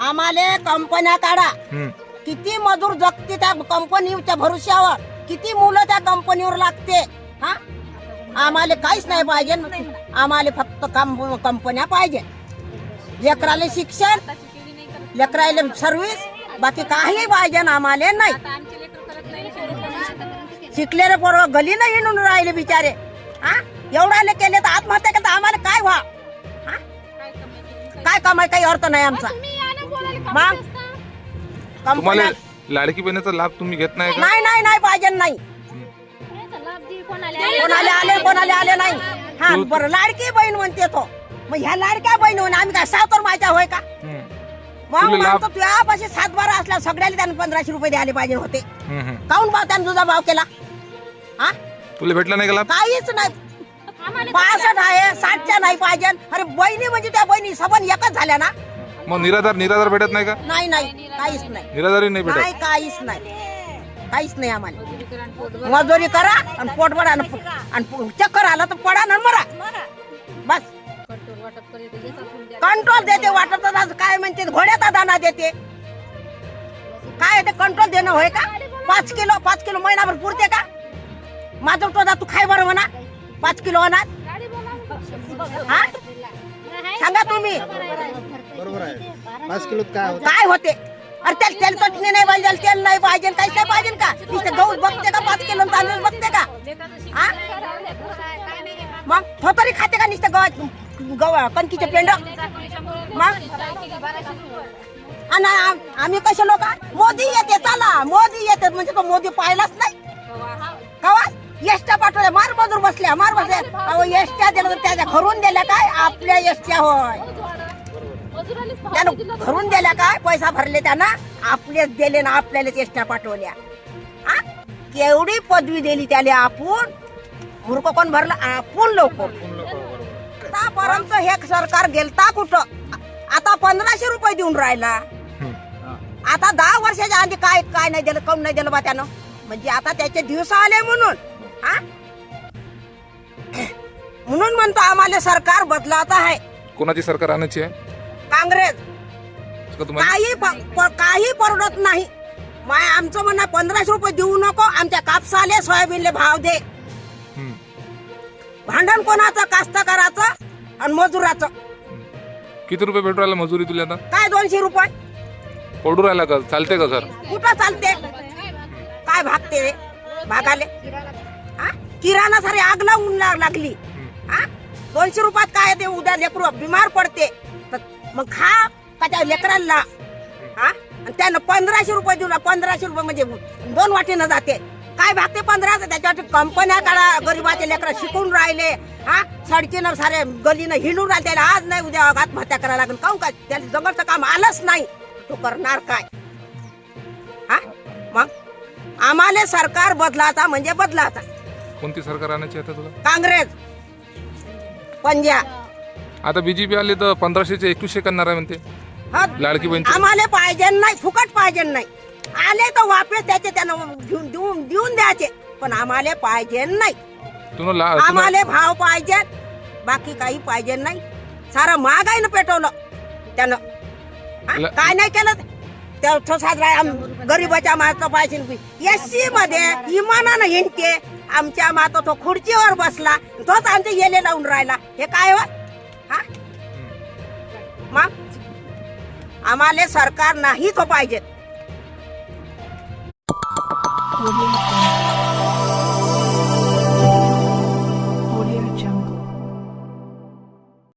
आम्हाला कंपन्या काढा. किती मजूर जगते त्या कंपनीच्या भरोश्यावर किती मुलं त्या कंपनीवर लागते? हा? आम्हाला काहीच नाही पाहिजे. आम्हाला फक्त काम कंपन्या पाहिजे. लेकराला शिक्षण लेकराला सर्व्हिस बाकी काही पाहिजे ना आम्हाला नाही. शिकलेले पोरं गलीनं हिंडून राहिले बिचारे. हा? एवढाले केले तर आत्महत्या केलं तर आम्हाला काय व्हा? हा? काय कमाई काही अर्थ नाही आमचा. मग? तुम्हाला कंपन्या लाडकी बहिणीचा लाभ तुम्ही घेत नाही का? नाही नाही नाही पाहिजे नाही. कोणाला आले कोणाला आले नाही. हा तू- बरं लाडकी बहीण म्हणते तो. मग ह्या लाडक्या बहीण म्हणे आम्ही काय सावतर माझ्या होय का? हम्म. मग तुला लाभ- तुझ्यापाशी सात बारा असल्या सगळ्याला त्यानं पंधराशे रुपये द्यायला पाहिजे होते. हम्म, हम्म. काऊन भाव त्यानं तुझा भाव केला? हा? तुला भेटला नाही का लाभ? काहीच नाही. पासष्ट आहे साठच्या नाही पाहिजे. अरे बहिणी म्हणजे त्या बहिणी सबन एकच झाल्या ना? मग निराधार निराधार भेटत नाही का? नाही नाही काहीच नाही. निराधारी नाही भेटत. नाही काहीच नाही. काहीच नाही आम्हाला. मजुरी करा आणि पोट भरा आणि प- आणि प- चक्कर आला तर पडा ना मरा. बस. कंट्रोल देते वाटत आज काय म्हणते घोड्याचा दाना देते. काय ते कंट्रोल देणं होय का? पाच किलो पाच किलो महिनाभर पुरते का? माझं तो तू खाय बरं म्हणा. पाच किलो अनाज. हा? सांगा तुम्ही. बरोबर आहे. पाच किलोत काय होतं? काय होते? अरे त्याला तेल चटणी नाही पाहिजे. तेल नाही पाहिजे. काहीच नाही पाहिजे का? नुसतं गहू बघते का? पाच किलो तांदूळ बघते का? हा? मग तो तरी खाते का नुसतं गव्हा गव्हा कणकीचे पेंड मग? आणि आम- आम्ही कसे लोक? मोदी येते. चला. मोदी येते. म्हणजे तो मोदी पाहिलाच नाही. कवा? एसट्या पाठवल्या मार मजूर बसल्या मार बसल्या. अहो एसट्या दिल्या तर त्याच्या घरून दिल्या काय? आपल्या एसट्या होय. त्यानं घरून दिल्या काय? पैसा भरले त्यानं आपलेच दिले ना आपल्यालाच एसट्या पाठवल्या. आ? केवढी पदवी दिली त्याला आपण मूर्ख कोण भरलं? आपण लोक. आतापर्यंत हे सरकार गेलता कुठं? आता पंधराशे रुपये देऊन राहिला. आता दहा वर्षाच्या आधी काय काय नाही दिलं काऊन नाही दिलं बा त्यानं? म्हणजे आता त्याचे दिवस आले म्हणून. हा म्हणून म्हणतो आम्हाला सरकार बदलात आहे. कोणाची सरकार आणायची आहे? काँग्रेस. का तुम्हाला? काही प- प- काही परवडत नाही. माय आमचं म्हणणं पंधराशे रुपये देऊ नको आमच्या कापसाले सोयाबीनले भाव दे. हम्म. भांडण कोणाचं कास्तकाराचं आणि मजुराचं. किती रुपये भेटू राहिला मजुरी तुला आता? काय दोनशे रुपये? पडू राहिला का? चालते का घर? कुठं चालते? काय भागते रे? भागाले? किराणा सारी आग लावून लागली. हा? दोनशे रुपयात काय ते? उद्या लेकरू बिमार पडते. तर मग खा का त्या लेकरांना. हा आणि त्यानं पंधराशे रुपये देऊ पंधराशे रुपये म्हणजे दोन वाटीनं जाते. काय भागते पंधराचं त्याच्यावर कंपन्या काढा गरीबाचे लेकर शिकून राहिले. हा सडकीनं सारे गलीनं हिंडून राहिले. आज नाही उद्या आत्महत्या करायला लागेल. काऊन काय? त्याला जवळचं काम आलंच नाही. तो करणार काय? हा मग? आम्हाला सरकार बदलाचा म्हणजे बदलाचा कोणती सरकार आणायची आता तुला? काँग्रेस. पंजा आता बीजेपी आली तर पंधराशेचे एकवीसशे करणार आहे म्हणते. हा लाडकी बहीण आम्हाला पाहिजे नाही फुकट पाहिजे नाही. आले तर वापस त्याचे त्यानं घेऊन देऊन देऊन द्यायचे पण आम्हाला पाहिजे नाही. तुला ला तुला- आम्हाला भाव पाहिजे बाकी काही पाहिजे नाही. सारं महागाईनं पेटवलं त्यानं. हा? ल- काय नाही केलं तो. साजरा आम- गरीबाच्या माता पाहिजे एससी मध्ये इमानानं हिंडते. आमच्या माता तो खुर्चीवर बसला. तोच आमचे येले लावून राहिला. हे काय हो? हा? मग? आम्हाला सरकार नाही तो पाहिजे.